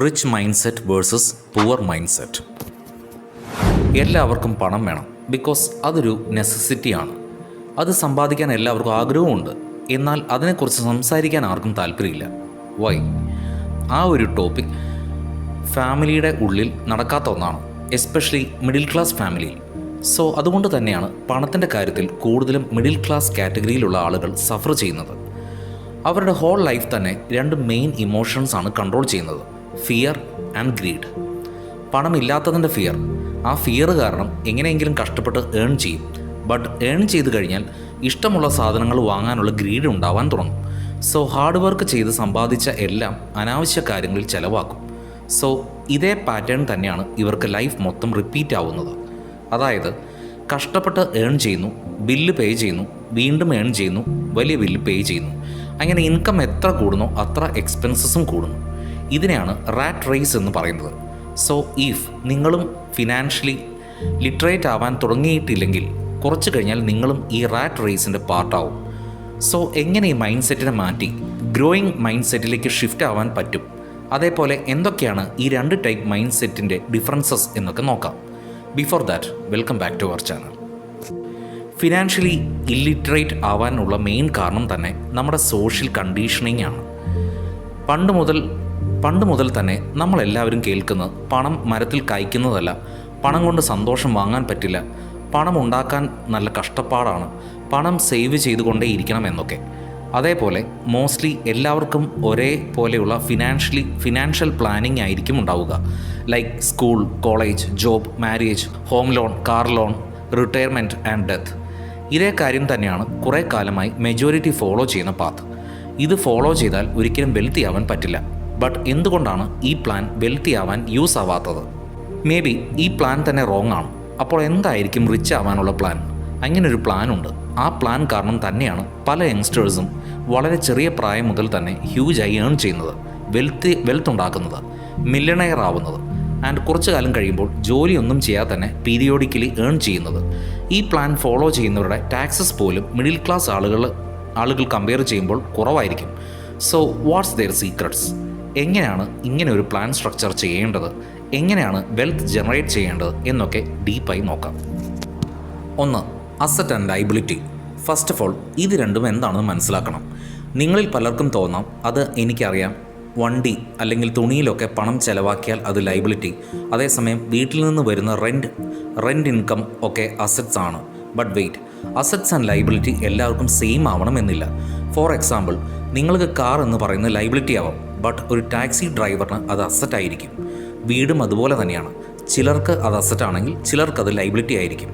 Rich mindset versus poor mindset എല്ലാവർക്കും പണം വേണം ബിക്കോസ് അതൊരു നെസസിറ്റിയാണ് അത് സമ്പാദിക്കാൻ എല്ലാവർക്കും ആഗ്രഹമുണ്ട് എന്നാൽ അതിനെക്കുറിച്ച് സംസാരിക്കാൻ ആർക്കും താല്പര്യമില്ല. വൈ ആ ഒരു ടോപ്പിക് ഫാമിലിയുടെ ഉള്ളിൽ നടക്കാത്ത ഒന്നാണ് എസ്പെഷ്യലി മിഡിൽ ക്ലാസ് ഫാമിലിയിൽ സോ അതുകൊണ്ട് തന്നെയാണ് പണത്തിന്റെ കാര്യത്തിൽ കൂടുതലും മിഡിൽ ക്ലാസ് കാറ്റഗറിയിലുള്ള ആളുകൾ സഫർ ചെയ്യുന്നത്. അവരുടെ ഹോൾ ലൈഫ് തന്നെ രണ്ട് മെയിൻ ഇമോഷൻസ് ആണ് കൺട്രോൾ ചെയ്യുന്നത്. ഫിയർ ആൻഡ് ഗ്രീഡ് പണമില്ലാത്തതിന്റെ ഫിയർ ആ ഫിയർ കാരണം എങ്ങനെയെങ്കിലും കഷ്ടപ്പെട്ട് ഏൺ ചെയ്യും. ബട്ട് ഏൺ ചെയ്ത് കഴിഞ്ഞാൽ ഇഷ്ടമുള്ള സാധനങ്ങൾ വാങ്ങാനുള്ള ഗ്രീഡ് ഉണ്ടാവാൻ തുടങ്ങും. സോ ഹാർഡ് വർക്ക് ചെയ്ത് സമ്പാദിച്ച എല്ലാം അനാവശ്യ കാര്യങ്ങളിൽ ചിലവാക്കും. സോ ഇതേ പാറ്റേൺ തന്നെയാണ് ഇവർക്ക് ലൈഫ് മൊത്തം റിപ്പീറ്റ് ആവുന്നത്. അതായത് കഷ്ടപ്പെട്ട് ഏൺ ചെയ്യുന്നു ബില്ല് പേ ചെയ്യുന്നു വീണ്ടും ഏൺ ചെയ്യുന്നു വലിയ ബില്ല് പേ ചെയ്യുന്നു. അങ്ങനെ ഇൻകം എത്ര കൂടുന്നോ അത്ര എക്സ്പെൻസസും കൂടുന്നു. ഇതിനെയാണ് റാറ്റ് റേസ് എന്ന് പറയുന്നത്. സോ ഇഫ് നിങ്ങളും ഫിനാൻഷ്യലി ലിറ്ററേറ്റ് ആവാൻ തുടങ്ങിയിട്ടില്ലെങ്കിൽ കുറച്ച് കഴിഞ്ഞാൽ നിങ്ങളും ഈ റാറ്റ് റേസിന്റെ പാർട്ടാവും സോ എങ്ങനെ ഈ മൈൻഡ് സെറ്റിനെ മാറ്റി ഗ്രോയിങ് മൈൻഡ് സെറ്റിലേക്ക് ഷിഫ്റ്റ് ആവാൻ പറ്റും? അതേപോലെ എന്തൊക്കെയാണ് ഈ രണ്ട് ടൈപ്പ് മൈൻഡ് സെറ്റിന്റെ ഡിഫറൻസസ് എന്നൊക്കെ നോക്കാം. Before that welcome back to our channel financially illiterate ആവാനുള്ള മെയിൻ കാരണം തന്നെ നമ്മുടെ സോഷ്യൽ കണ്ടീഷനിങ് ആണ്. പണ്ട് മുതൽ പണ്ട് മുതൽ തന്നെ നമ്മളെല്ലാവരും കേൾക്കുന്നത് പണം മരത്തിൽ കായ്ക്കുന്നതല്ല. പണം കൊണ്ട് സന്തോഷം വാങ്ങാൻ പറ്റില്ല. പണം ഉണ്ടാക്കാൻ നല്ല കഷ്ടപ്പാടാണ്. പണം സേവ് ചെയ്തുകൊണ്ടേ ഇരിക്കണം എന്നൊക്കെ. അതേപോലെ മോസ്റ്റ്ലി എല്ലാവർക്കും ഒരേ പോലെയുള്ള ഫിനാൻഷ്യലി ഫിനാൻഷ്യൽ പ്ലാനിങ് ആയിരിക്കും ഉണ്ടാവുക. Like school college job marriage home loan car loan retirement and death. ഇതേ കാര്യം തന്നെയാണ് കുറേ കാലമായി മെജോറിറ്റി ഫോളോ ചെയ്യുന്ന പാത്ത്. ഇത് ഫോളോ ചെയ്താൽ ഒരിക്കലും വെൽത്തി ആവാൻ പറ്റില്ല. ബട്ട് എന്തുകൊണ്ടാണ് ഈ പ്ലാൻ വെൽത്തി ആവാൻ യൂസ് ആവാത്തത്? മേ ബി ഈ പ്ലാൻ തന്നെ റോങ് ആണ്. അപ്പോൾ എന്തായിരിക്കും റിച്ച് ആവാനുള്ള പ്ലാൻ അങ്ങനൊരു പ്ലാൻ ഉണ്ട്. ആ പ്ലാൻ കാരണം തന്നെയാണ് പല യങ്സ്റ്റേഴ്സും വളരെ ചെറിയ പ്രായം മുതൽ തന്നെ ഹ്യൂജായി ഏൺ ചെയ്യുന്നത് വെൽത്ത് വെൽത്ത് ഉണ്ടാക്കുന്നത് മില്ലണയർ ആവുന്നത്. ആൻഡ് കുറച്ചു കാലം കഴിയുമ്പോൾ ജോലിയൊന്നും ചെയ്യാതെ തന്നെ പീരിയോഡിക്കലി ഏൺ ചെയ്യുന്നത്. ഈ പ്ലാൻ ഫോളോ ചെയ്യുന്നവരുടെ ടാക്സസ് പോലും മിഡിൽ ക്ലാസ് ആളുകൾ ആളുകൾ കമ്പയർ ചെയ്യുമ്പോൾ കുറവായിരിക്കും. സോ വാട്ട്സ് ദെയർ സീക്രട്സ് എങ്ങനെയാണ് ഇങ്ങനെ ഒരു പ്ലാൻ സ്ട്രക്ചർ ചെയ്യേണ്ടത്? എങ്ങനെയാണ് വെൽത്ത് ജനറേറ്റ് ചെയ്യേണ്ടത്? എന്നൊക്കെ ഡീപ്പായി നോക്കാം. ഒന്ന് asset and liability first of all ഇത് രണ്ടും എന്താണെന്ന് മനസ്സിലാക്കണം. നിങ്ങളിൽ പലർക്കും തോന്നാം അത് എനിക്കറിയാം. വണ്ടി അല്ലെങ്കിൽ തുണിയിലൊക്കെ പണം ചെലവാക്കിയാൽ അത് ലൈബിലിറ്റി അതേസമയം വീട്ടിൽ നിന്ന് വരുന്ന റെന്റ് റെന്റ് ഇൻകം ഒക്കെ അസറ്റ്സ് ആണ്. But wait assets and liability എല്ലാവർക്കും സെയിം ആവണമെന്നില്ല. ഫോർ എക്സാമ്പിൾ നിങ്ങൾക്ക് കാർ എന്ന് പറയുന്നത് ലൈബിലിറ്റി ആവാം. ബട്ട് ഒരു ടാക്സി ഡ്രൈവറിന് അത് അസറ്റ് ആയിരിക്കും. വീടും അതുപോലെ തന്നെയാണ്. ചിലർക്ക് അത് അസറ്റ് ആണെങ്കിൽ ചിലർക്ക് അത് ലൈബിലിറ്റി ആയിരിക്കും.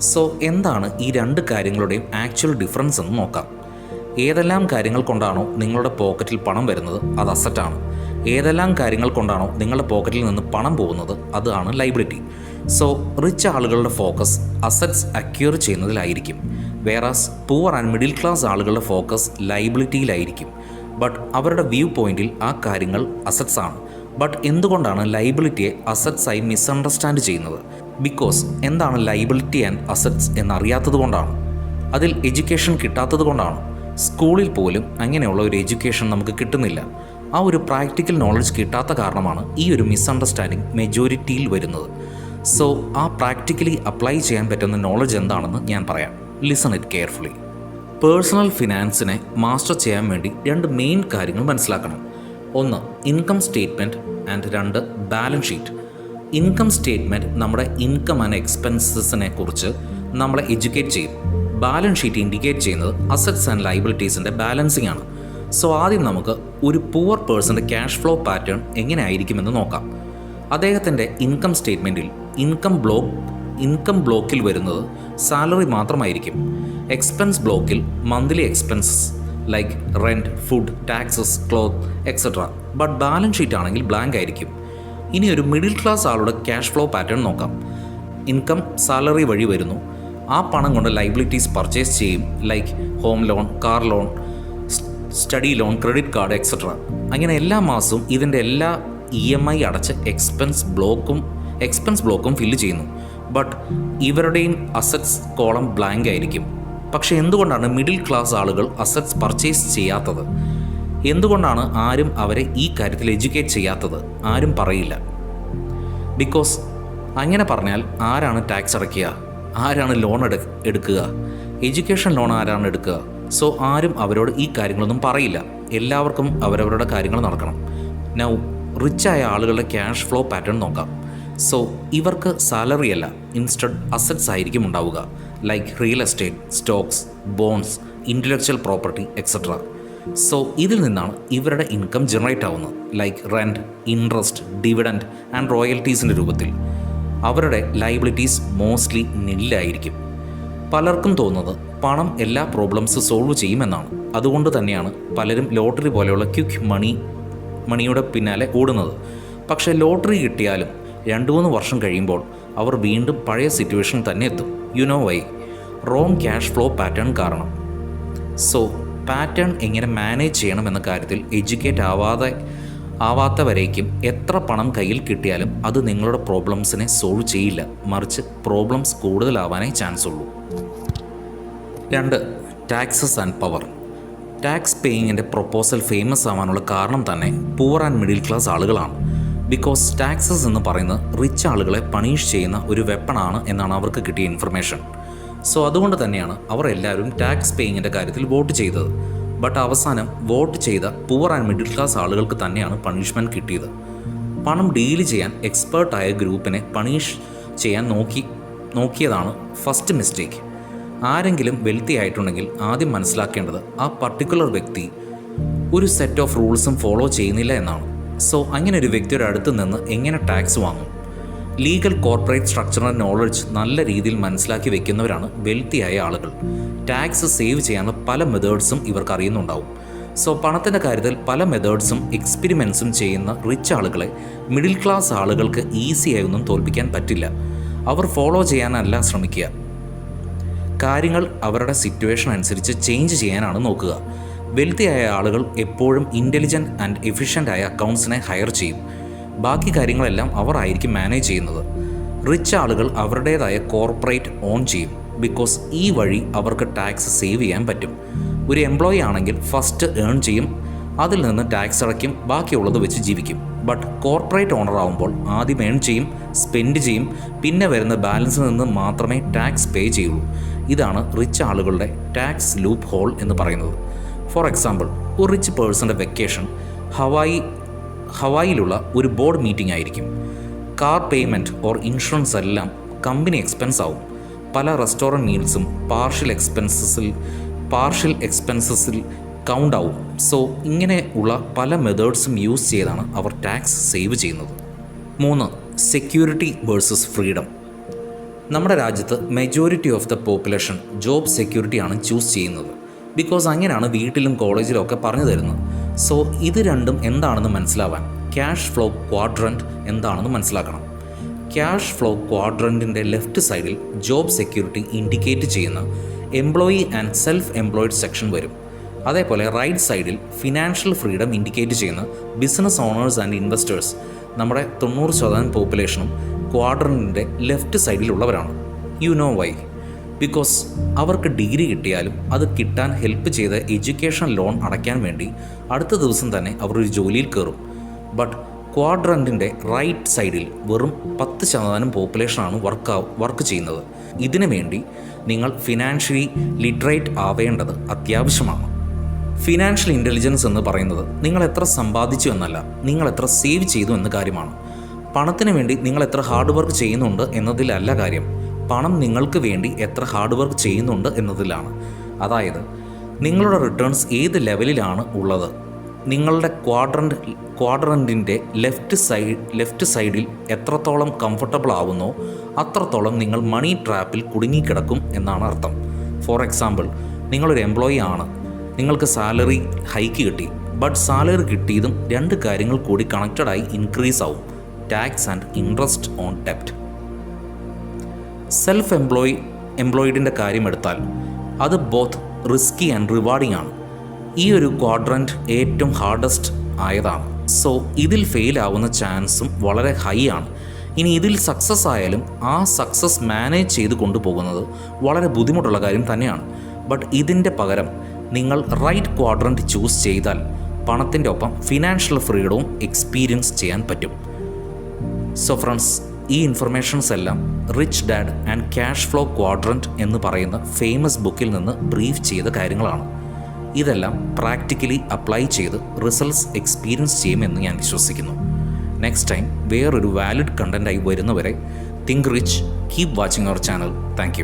സോ എന്താണ് ഈ രണ്ട് കാര്യങ്ങളുടെയും ആക്ച്വൽ ഡിഫറൻസ് എന്ന് നോക്കാം. ഏതെല്ലാം കാര്യങ്ങൾ കൊണ്ടാണോ നിങ്ങളുടെ പോക്കറ്റിൽ പണം വരുന്നത്? അത് അസറ്റാണ് ഏതെല്ലാം കാര്യങ്ങൾ കൊണ്ടാണോ നിങ്ങളുടെ പോക്കറ്റിൽ നിന്ന് പണം പോകുന്നത്? അതാണ് ലൈബിലിറ്റി സോ റിച്ച് ആളുകളുടെ focus assets acquire ചെയ്യുന്നതിലായിരിക്കും. Whereas poor and middle class ആളുകളുടെ ഫോക്കസ് ലൈബിലിറ്റിയിലായിരിക്കും ബട്ട് അവരുടെ വ്യൂ പോയിന്റിൽ ആ കാര്യങ്ങൾ അസറ്റ്സ് ആണ്. ബട്ട് എന്തുകൊണ്ടാണ് ലൈബിലിറ്റിയെ അസറ്റ്സ് ആയി മിസ്അണ്ടർസ്റ്റാൻഡ് ചെയ്യുന്നത്? ബിക്കോസ് എന്താണ് ലൈബിലിറ്റി ആൻഡ് അസറ്റ്സ് എന്നറിയാത്തത് കൊണ്ടാണ്. അതിൽ എഡ്യൂക്കേഷൻ കിട്ടാത്തത് കൊണ്ടാണ്. സ്കൂളിൽ പോലും അങ്ങനെയുള്ള ഒരു എഡ്യൂക്കേഷൻ നമുക്ക് കിട്ടുന്നില്ല. ആ ഒരു പ്രാക്ടിക്കൽ നോളജ് കിട്ടാത്ത കാരണമാണ് ഈ ഒരു മിസ്അണ്ടർസ്റ്റാൻഡിങ് മെജോറിറ്റിയിൽ വരുന്നത്. സോ ആ പ്രാക്ടിക്കലി അപ്ലൈ ചെയ്യാൻ പറ്റുന്ന നോളജ് എന്താണെന്ന് ഞാൻ പറയാം. ലിസൺ ഇറ്റ് കെയർഫുള്ളി പേഴ്സണൽ ഫിനാൻസിനെ മാസ്റ്റർ ചെയ്യാൻ വേണ്ടി രണ്ട് മെയിൻ കാര്യങ്ങൾ മനസ്സിലാക്കണം. ഒന്ന് ഇൻകം സ്റ്റേറ്റ്മെന്റ് ആൻഡ് രണ്ട് ബാലൻസ് ഷീറ്റ് ഇൻകം സ്റ്റേറ്റ്മെന്റ് നമ്മുടെ ഇൻകം ആൻഡ് എക്സ്പെൻസസിനെ കുറിച്ച് നമ്മളെ എഡ്യൂക്കേറ്റ് ചെയ്യും. ബാലൻസ് ഷീറ്റ് ഇൻഡിക്കേറ്റ് ചെയ്യുന്നത് അസറ്റ്സ് ആൻഡ് ലൈബിലിറ്റീസിന്റെ ബാലൻസിംഗ് ആണ്. സോ ആദ്യം നമുക്ക് ഒരു പൂവർ പേഴ്സന്റെ ക്യാഷ് ഫ്ലോ പാറ്റേൺ എങ്ങനെ ആയിരിക്കുമെന്ന് നോക്കാം. അദ്ദേഹത്തിന്റെ ഇൻകം സ്റ്റേറ്റ്മെന്റിൽ ഇൻകം ബ്ലോക്ക് ഇൻകം ബ്ലോക്കിൽ വരുന്നത് സാലറി മാത്രമായിരിക്കും. എക്സ്പെൻസ് ബ്ലോക്കിൽ monthly expenses like rent food taxes cloth etcetera but balance sheet ആണെങ്കിൽ ബ്ലാങ്ക് ആയിരിക്കും. ഇനി ഒരു മിഡിൽ ക്ലാസ് ആളുടെ ക്യാഷ് ഫ്ലോ പാറ്റേൺ നോക്കാം. ഇൻകം സാലറി വഴി വരുന്നു. ആ പണം കൊണ്ട് ലൈബിലിറ്റീസ് പർച്ചേസ് ചെയ്യും. Like home loan car loan study loan credit card etcetera അങ്ങനെ എല്ലാ മാസവും ഇതിന്റെ എല്ലാ ഇ എം ഐ അടച്ച് എക്സ്പെൻസ് ബ്ലോക്കും എക്സ്പെൻസ് ബ്ലോക്കും ഫില്ല് ചെയ്യുന്നു. ബട്ട് ഇവരുടെയും അസറ്റ്സ് കോളം ബ്ലാങ്ക് ആയിരിക്കും. പക്ഷേ എന്തുകൊണ്ടാണ് മിഡിൽ ക്ലാസ് ആളുകൾ അസറ്റ്സ് പർച്ചേസ് ചെയ്യാത്തത്? എന്തുകൊണ്ടാണ് ആരും അവരെ ഈ കാര്യത്തിൽ എഡ്യൂക്കേറ്റ് ചെയ്യാത്തത്? ആരും പറയില്ല. ബിക്കോസ് അങ്ങനെ പറഞ്ഞാൽ ആരാണ് ടാക്സ് അടയ്ക്കുക? ആരാണ് ലോൺ എടു എടുക്കുക? എഡ്യൂക്കേഷൻ ലോൺ ആരാണ് എടുക്കുക? സോ ആരും അവരോട് ഈ കാര്യങ്ങളൊന്നും പറയില്ല. എല്ലാവർക്കും അവരവരുടെ കാര്യങ്ങൾ നടക്കണം. നൗ റിച്ചായ ആളുകളുടെ ക്യാഷ് ഫ്ലോ പാറ്റേൺ നോക്കാം. സോ ഇവർക്ക് സാലറി അല്ല ഇൻസ്റ്റഡ് അസറ്റ്സ് ആയിരിക്കും ഉണ്ടാവുക. Like real estate stocks bonds intellectual property etcetera so ഇതിൽ നിന്നാണ് ഇവരുടെ ഇൻകം ജനറേറ്റ് ആവുന്നത്. Like rent interest dividend and റോയൽറ്റീസിന്റെ രൂപത്തിൽ. അവരുടെ ലൈബിലിറ്റീസ് മോസ്റ്റ്ലി നില്ലായിരിക്കും പലർക്കും തോന്നുന്നത് പണം എല്ലാ പ്രോബ്ലംസ് സോൾവ് ചെയ്യുമെന്നാണ്. അതുകൊണ്ട് തന്നെയാണ് പലരും ലോട്ടറി പോലെയുള്ള ക്യുക്ക് മണി മണിയുടെ പിന്നാലെ ഓടുന്നത്. പക്ഷേ ലോട്ടറി കിട്ടിയാലും രണ്ട് മൂന്ന് വർഷം കഴിയുമ്പോൾ അവർ വീണ്ടും പഴയ സിറ്റുവേഷൻ തന്നെ എത്തും. You know why wrong cash flow pattern കാരണം. സോ പാറ്റേൺ എങ്ങനെ മാനേജ് ചെയ്യണം എന്ന കാര്യത്തിൽ എഡ്യൂക്കേറ്റ് ആവാതെ ആവാത്തവരേക്കും എത്ര പണം കയ്യിൽ കിട്ടിയാലും അത് നിങ്ങളുടെ പ്രോബ്ലംസിനെ സോൾവ് ചെയ്യില്ല. മറിച്ച് പ്രോബ്ലംസ് കൂടുതലാവാനേ ചാൻസ് ഉള്ളൂ. രണ്ട് ടാക്സസ് ആൻഡ് പവർ ടാക്സ് പേയിങ്ങിന്റെ പ്രൊപ്പോസൽ ഫേമസ് ആവാനുള്ള കാരണം തന്നെ പൂവർ ആൻഡ് മിഡിൽ ക്ലാസ് ആളുകളാണ്. ബിക്കോസ് ടാക്സസ് എന്ന് പറയുന്നത് റിച്ച് ആളുകളെ പണീഷ് ചെയ്യുന്ന ഒരു വെപ്പണാണ് എന്നാണ് അവർക്ക് കിട്ടിയ ഇൻഫർമേഷൻ സോ അതുകൊണ്ട് തന്നെയാണ് അവർ എല്ലാവരും ടാക്സ് പേയിങ്ങിന്റെ കാര്യത്തിൽ വോട്ട് ചെയ്തത്. ബട്ട് അവസാനം വോട്ട് ചെയ്ത പൂവർ ആൻഡ് മിഡിൽ ക്ലാസ് ആളുകൾക്ക് തന്നെയാണ് പണിഷ്മെന്റ് കിട്ടിയത്. പണം ഡീൽ ചെയ്യാൻ എക്സ്പേർട്ടായ ഗ്രൂപ്പിനെ പണീഷ് ചെയ്യാൻ നോക്കി നോക്കിയതാണ് ഫസ്റ്റ് മിസ്റ്റേക്ക് ആരെങ്കിലും വെൽത്തി ആയിട്ടുണ്ടെങ്കിൽ ആദ്യം മനസ്സിലാക്കേണ്ടത് ആ പർട്ടിക്കുലർ വ്യക്തി ഒരു സെറ്റ് ഓഫ് റൂൾസും ഫോളോ ചെയ്യുന്നില്ല എന്നാണ്. സോ അങ്ങനെ ഒരു വ്യക്തിയുടെ അടുത്ത് നിന്ന് എങ്ങനെ ടാക്സ് വാങ്ങും? ലീഗൽ കോർപ്പറേറ്റ് സ്ട്രക്ചറൽ നോളജ് നല്ല രീതിയിൽ മനസ്സിലാക്കി വെക്കുന്നവരാണ് വെൽത്തിയായ ആളുകൾ. ടാക്സ് സേവ് ചെയ്യാനുള്ള പല മെത്തേഡ്സും ഇവർക്ക് അറിയുന്നുണ്ടാവും സോ പണത്തിന്റെ കാര്യത്തിൽ പല മെത്തേഡ്സും എക്സ്പെരിമെൻസും ചെയ്യുന്ന റിച്ച് ആളുകളെ മിഡിൽ ക്ലാസ് ആളുകൾക്ക് ഈസിയായി ഒന്നും തോൽപ്പിക്കാൻ പറ്റില്ല. അവർ ഫോളോ ചെയ്യാനല്ല ശ്രമിക്കുക. കാര്യങ്ങൾ അവരുടെ സിറ്റുവേഷൻ അനുസരിച്ച് ചേഞ്ച് ചെയ്യാനാണ് നോക്കുക. വെൽത്തിയായ ആളുകൾ എപ്പോഴും ഇന്റലിജന്റ് ആൻഡ് എഫിഷ്യന്റ് ആയ അക്കൗണ്ട്സിനെ ഹയർ ചെയ്യും. ബാക്കി കാര്യങ്ങളെല്ലാം അവർ ആയിരിക്കും മാനേജ് ചെയ്യുന്നത്. റിച്ച് ആളുകൾ അവരുടേതായ കോർപ്പറേറ്റ് ഓൺ ചെയ്യും. ബിക്കോസ് ഈ വഴി അവർക്ക് ടാക്സ് സേവ് ചെയ്യാൻ പറ്റും. ഒരു എംപ്ലോയി ആണെങ്കിൽ ഫസ്റ്റ് ഏൺ ചെയ്യും. അതിൽ നിന്ന് ടാക്സ് അടയ്ക്കും. ബാക്കിയുള്ളത് വെച്ച് ജീവിക്കും. ബട്ട് കോർപ്പറേറ്റ് ഓണർ ആവുമ്പോൾ ആദ്യം ഏൺ ചെയ്യും സ്പെൻഡ് ചെയ്യും. പിന്നെ വരുന്ന ബാലൻസിൽ നിന്ന് മാത്രമേ ടാക്സ് പേ ചെയ്യുള്ളൂ. ഇതാണ് റിച്ച് ആളുകളുടെ ടാക്സ് ലൂപ്പ് ഹോൾ എന്ന് പറയുന്നത്. ഫോർ എക്സാമ്പിൾ ഒരു റിച്ച് പേഴ്സന്റെ വെക്കേഷൻ ഹവായി ഹവായിലുള്ള ഒരു ബോർഡ് മീറ്റിംഗ് ആയിരിക്കും. കാർ പേയ്മെന്റ് ഓർ ഇൻഷുറൻസ് എല്ലാം കമ്പനി എക്സ്പെൻസ് ആവും. പല റെസ്റ്റോറന്റ് മീൽസും പാർഷ്യൽ എക്സ്പെൻസസിൽ പാർഷ്യൽ എക്സ്പെൻസസിൽ കൗണ്ട് ആവും. സോ ഇങ്ങനെ ഉള്ള പല മെത്തേഡ്സും യൂസ് ചെയ്താണ് അവർ ടാക്സ് സേവ് ചെയ്യുന്നത്. മൂന്ന് സെക്യൂരിറ്റി വേഴ്സസ് ഫ്രീഡം നമ്മുടെ രാജ്യത്ത് majority of the population job സെക്യൂരിറ്റിയാണ് choose ചെയ്യുന്നത്. ബിക്കോസ് അങ്ങനെയാണ് വീട്ടിലും കോളേജിലും ഒക്കെ പറഞ്ഞു തരുന്നത്. സോ ഇത് രണ്ടും എന്താണെന്ന് മനസ്സിലാവാൻ ക്യാഷ് ഫ്ലോ ക്വാഡ്രന്റ് എന്താണെന്ന് മനസ്സിലാക്കണം. ക്യാഷ് ഫ്ലോ ക്വാഡ്രന്റിന്റെ ലെഫ്റ്റ് സൈഡിൽ ജോബ് സെക്യൂരിറ്റി ഇൻഡിക്കേറ്റ് ചെയ്യുന്ന employee and self employed section വരും. അതേപോലെ റൈറ്റ് സൈഡിൽ ഫിനാൻഷ്യൽ ഫ്രീഡം ഇൻഡിക്കേറ്റ് ചെയ്യുന്ന ബിസിനസ് ഓണേഴ്സ് ആൻഡ് ഇൻവെസ്റ്റേഴ്സ് നമ്മുടെ തൊണ്ണൂറ് ശതമാനം പോപ്പുലേഷനും ക്വാഡ്രന്റിന്റെ ലെഫ്റ്റ് സൈഡിലുള്ളവരാണ് യു നോ വൈ ബിക്കോസ് അവർക്ക് ഡിഗ്രി കിട്ടിയാലും അത് കിട്ടാൻ ഹെൽപ്പ് ചെയ്ത എഡ്യൂക്കേഷൻ ലോൺ അടയ്ക്കാൻ വേണ്ടി അടുത്ത ദിവസം തന്നെ അവർ ഒരു ജോലിയിൽ കയറും. ബട്ട് ക്വാഡ്രന്റിന്റെ റൈറ്റ് സൈഡിൽ വെറും പത്ത് ശതമാനം പോപ്പുലേഷനാണ് വർക്ക് വർക്ക് ചെയ്യുന്നത്. ഇതിനു വേണ്ടി നിങ്ങൾ ഫിനാൻഷ്യലി ലിറ്ററേറ്റ് ആവേണ്ടത് അത്യാവശ്യമാണ്. ഫിനാൻഷ്യൽ ഇന്റലിജൻസ് എന്ന് പറയുന്നത് നിങ്ങൾ എത്ര സമ്പാദിച്ചു എന്നല്ല നിങ്ങൾ എത്ര സേവ് ചെയ്തു എന്ന കാര്യമാണ്. പണത്തിന് വേണ്ടി നിങ്ങൾ എത്ര ഹാർഡ് വർക്ക് ചെയ്യുന്നുണ്ട് എന്നതിലല്ല കാര്യം. പണം നിങ്ങൾക്ക് വേണ്ടി എത്ര ഹാർഡ് വർക്ക് ചെയ്യുന്നുണ്ട് എന്നതിലാണ്. അതായത് നിങ്ങളുടെ റിട്ടേൺസ് ഏത് ലെവലിലാണ് ഉള്ളത്? നിങ്ങളുടെ ക്വാഡ്രന്റ് ക്വാഡ്രന്റിന്റെ ലെഫ്റ്റ് സൈഡ് ലെഫ്റ്റ് സൈഡിൽ എത്രത്തോളം കംഫർട്ടബിൾ ആവുന്നോ? അത്രത്തോളം നിങ്ങൾ മണി ട്രാപ്പിൽ കുടുങ്ങിക്കിടക്കും എന്നാണ് അർത്ഥം. ഫോർ എക്സാമ്പിൾ നിങ്ങളൊരു എംപ്ലോയി ആണ്. നിങ്ങൾക്ക് സാലറി ഹൈക്ക് കിട്ടി. ബട്ട് സാലറി കിട്ടിയതും രണ്ട് കാര്യങ്ങൾ കൂടി കണക്റ്റഡായി ഇൻക്രീസ് ആവും. ടാക്സ് ആൻഡ് ഇൻട്രസ്റ്റ് ഓൺ ഡെപ്റ്റ് സെൽഫ് എംപ്ലോയി എംപ്ലോയിഡിന്റെ കാര്യം എടുത്താൽ അത് ബോത്ത് റിസ്കി ആൻഡ് റിവാർഡിംഗ് ആണ്. ഈ ഒരു ക്വാഡ്രന്റ് ഏറ്റവും ഹാർഡസ്റ്റ് ആയതാണ്. സോ ഇതിൽ ഫെയിൽ ആവുന്ന ചാൻസും വളരെ ഹൈ ആണ്. ഇനി ഇതിൽ സക്സസ് ആയാലും ആ സക്സസ് മാനേജ് ചെയ്ത് കൊണ്ടുപോകുന്നത് വളരെ ബുദ്ധിമുട്ടുള്ള കാര്യം തന്നെയാണ്. ബട്ട് ഇതിന്റെ പകരം നിങ്ങൾ റൈറ്റ് ക്വാഡ്രന്റ് ചൂസ് ചെയ്താൽ പണത്തിന്റെ ഒപ്പം ഫിനാൻഷ്യൽ ഫ്രീഡവും എക്സ്പീരിയൻസ് ചെയ്യാൻ പറ്റും. സോ ഫ്രണ്ട്സ് ഈ ഇൻഫർമേഷൻസ് എല്ലാം rich dad and cash flow quadrant എന്ന് പറയുന്ന ഫേമസ് ബുക്കിൽ നിന്ന് ബ്രീഫ് ചെയ്ത കാര്യങ്ങളാണ്. ഇതെല്ലാം പ്രാക്ടിക്കലി അപ്ലൈ ചെയ്ത് റിസൾട്ട്സ് എക്സ്പീരിയൻസ് ചെയ്യുമെന്ന് ഞാൻ വിശ്വസിക്കുന്നു. നെക്സ്റ്റ് ടൈം വേറൊരു വാലിഡ് കണ്ടന്റായി വരുന്നവരെ think rich keep watching our channel thank